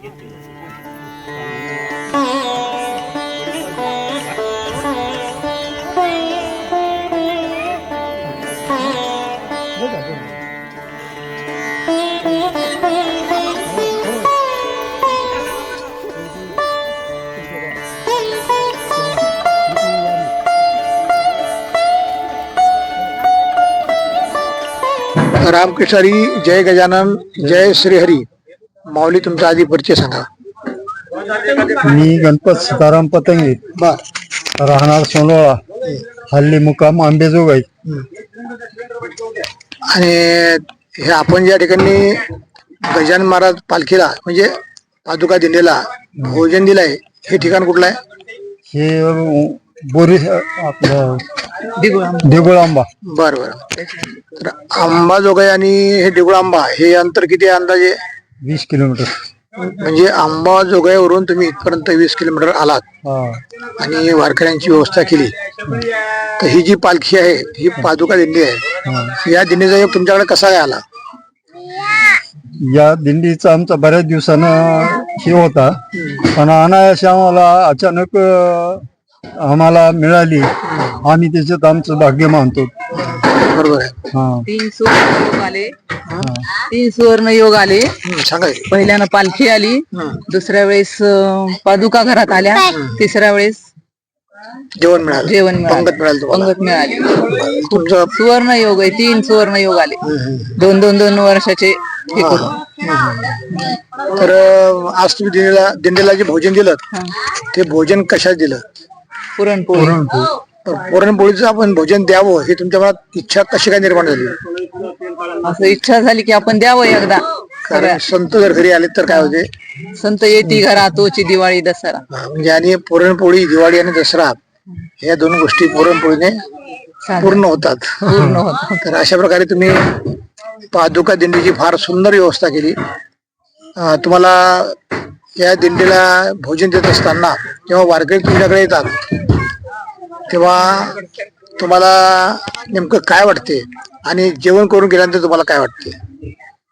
रामकृष्णरी जय गजानन जय श्रीहरी। माऊली तुमचा आधी परिचय सांगा. मी गणपत सीताराम पतंगे. बर राहणार सोनोळा. हल्ली मुकाम आंबेजोगाई. आणि हे आपण ज्या ठिकाणी गजानन महाराज पालखीला म्हणजे पादुका दिंडीला भोजन दिलंय हे ठिकाण कुठलं आहे? हे बोरी आपलं देगुळ आंबा बर बर. तर आंबाजोगाई आणि हे देऊळ आंबा हे अंतर किती आहे अंदाजे? वीस किलोमीटर. म्हणजे आंबाजोगाईवरून तुम्ही इथपर्यंत वीस किलोमीटर आलात. हा. आणि वारकऱ्यांची व्यवस्था केली. तर ही जी पालखी आहे ही पादुका दिंडी आहे. या दिंडीचा योग तुमच्याकडे कसा काय आला? या दिंडीचा आमचा बऱ्याच दिवसानं हे होता. पण अनायास आम्हाला अचानक अं, आम्हाला मिळाली. आम्ही त्याच्यात आमचं भाग्य मानतो. बरोबर आहे. तीन सुवर्ण योग आले. तीन सुवर्ण योग आले. सांगा की. पहिल्यानं पालखी आली. दुसऱ्या वेळेस अं, पादुका घरात आल्या. तिसऱ्या वेळेस जेवण मिळालं. जेवण मिळालं. पंगत मिळाली तुम्हाला. पंगत मिळाली. तुमचं सुवर्ण योग आहे. तीन सुवर्ण योग आले. दोन दोन दोन वर्षाचे हे करून. तर अं, आज तुम्ही दिंडीला दिंडीला जे भोजन दिलं ते भोजन कशात दिलं? पुरणपोळी. पुरणपोळीचं आपण भोजन द्यावं हे तुमच्या मनात इच्छा कशी काय निर्माण झाली? असं इच्छा झाली की आपण द्यावं एकदा. कारण संत जर घरी आले तर काय होते? संत येती घरा तोची दिवाळी दसरा. हा, म्हणजे आणि पुरणपोळी दिवाळी आणि दसरा या दोन गोष्टी पुरणपोळीने पूर्ण होतात. पूर्ण होत तर अशा प्रकारे तुम्ही पादुका दिंडीची फार सुंदर व्यवस्था केली. अं, तुम्हाला या दिंडीला भोजन देत असताना जेव्हा वारकरी तुमच्याकडे येतात तेव्हा तुम्हाला नेमकं काय वाटते? आणि जेवण करून गेल्यानंतर तुम्हाला काय वाटते?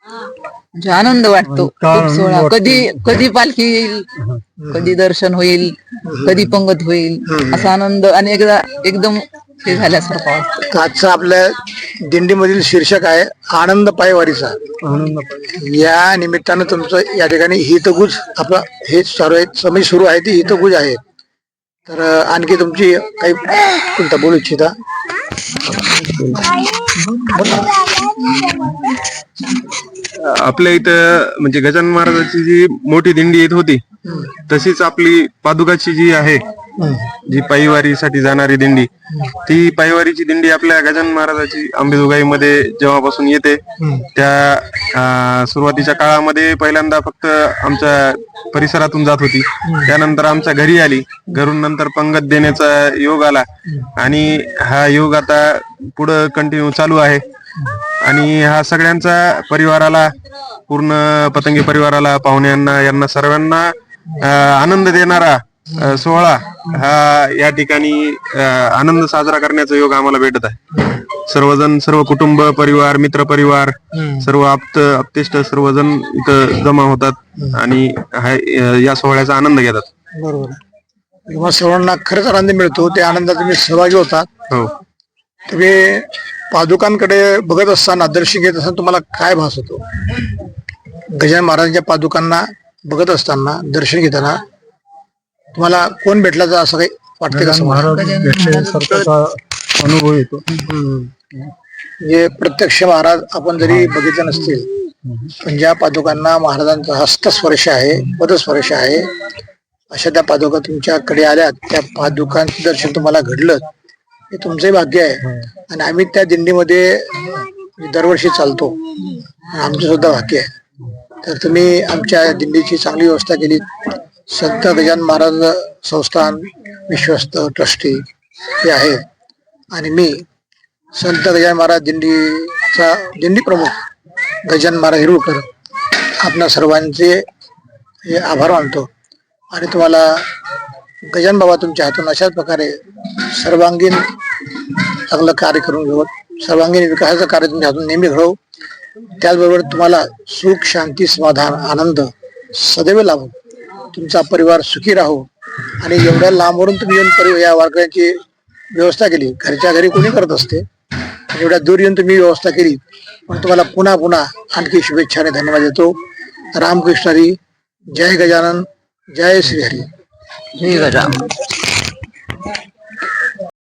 म्हणजे आनंद वाटतो. खूप सोहळा. कधी कधी पालखी येईल कधी दर्शन होईल कधी पंगत होईल असा आनंद आणि एकदा एकदम हे झाल्यासारखं वाटतं. आजचा आपल्या दिंडीमधील शीर्षक आहे आनंद पायवारीचा. आनंद या निमित्तानं तुमचं या ठिकाणी हितगुज आपलं हे सर्व समय सुरू आहे ती हितगुज आहे. तर आणखी तुमची काही कोणता बोलू इच्छिता? आपल्या इथं म्हणजे गजानन महाराजाची जी मोठी दिंडी येत होती तशीच आपली पादुकाची जी आहे जी पायीवारीसाठी जाणारी दिंडी ती पायीवारीची दिंडी आपल्या गजानन महाराजाची अंबेजोगाईमध्ये जेव्हापासून येते त्या सुरुवातीच्या काळामध्ये पहिल्यांदा फक्त आमच्या परिसरातून जात होती. त्यानंतर आमच्या घरी आली. घरून नंतर पंगत देण्याचा योग आला. आणि हा योग आता पुढं कंटिन्यू चालू आहे. आणि हा सगळ्यांचा परिवाराला पूर्ण पतंगी परिवाराला पाहुण्यांना यांना सर्वांना आनंद देणारा सोहळा हा या ठिकाणी आनंद साजरा करण्याचा योग आम्हाला भेटत आहे. सर्वजण सर्व कुटुंब परिवार मित्र परिवार सर्व आप्त आप्तेष्ट सर्वजण इथं जमा होतात आणि हा या सोहळ्याचा आनंद घेतात. बरोबर सर्वांना खरंच आनंद मिळतो त्या आनंदात तुम्ही सहभागी होतात. हो. तुम्ही पादुकांकडे बघत असताना दर्शन घेत असताना तुम्हाला काय भास होतो? गजानन महाराजांच्या पादुकांना बघत असताना दर्शन घेताना तुम्हाला कोण भेटल्याचं असं काही वाटते का समोर? महाराज भेटल्यासारखा अनुभव येतो. म्हणजे प्रत्यक्ष महाराज आपण जरी बघितलं नसतील पण ज्या पादुकांना महाराजांचा हस्तस्पर्श आहे पदस्पर्श आहे अशा त्या पादुका तुमच्याकडे आल्या त्या पादुकांचं दर्शन तुम्हाला घडलं हे तुमचंही भाग्य आहे. आणि आम्ही त्या दिंडीमध्ये दरवर्षी चालतो. आमचं सुद्धा भाग्य आहे. तर तुम्ही आमच्या दिंडीची चांगली व्यवस्था केली संत गजान महाराज संस्थान विश्वस्त ट्रस्टी हे आहे. आणि मी संत गजान महाराज दिंडीचा दिंडी प्रमुख गजान महाराज हिरुळकर आपणा सर्वांचे हे आभार मानतो. आणि तुम्हाला गजान बाबा तुमच्या हातून अशाच प्रकारे सर्वांगीण चांगलं कार्य करून घेऊ. सर्वांगीण विकासाचं कार्य तुमच्या हातून नेहमी घडवू. त्याचबरोबर तुम्हाला सुख शांती समाधान आनंद सदैव लाभो. तुमचा परिवार सुखी राहो. आणि एवढ्या लांबवरून तुम्ही येऊन परि- या वारकऱ्यांची व्यवस्था केली. घरच्या घरी कोणी करत असते? एवढ्या दूर येऊन तुम्ही व्यवस्था केली. पण तुम्हाला पुन्हा पुन्हा आणखी शुभेच्छा आणि धन्यवाद देतो. रामकृष्ण हरी. जय गजानन. जय श्री हरी. जय गजानन.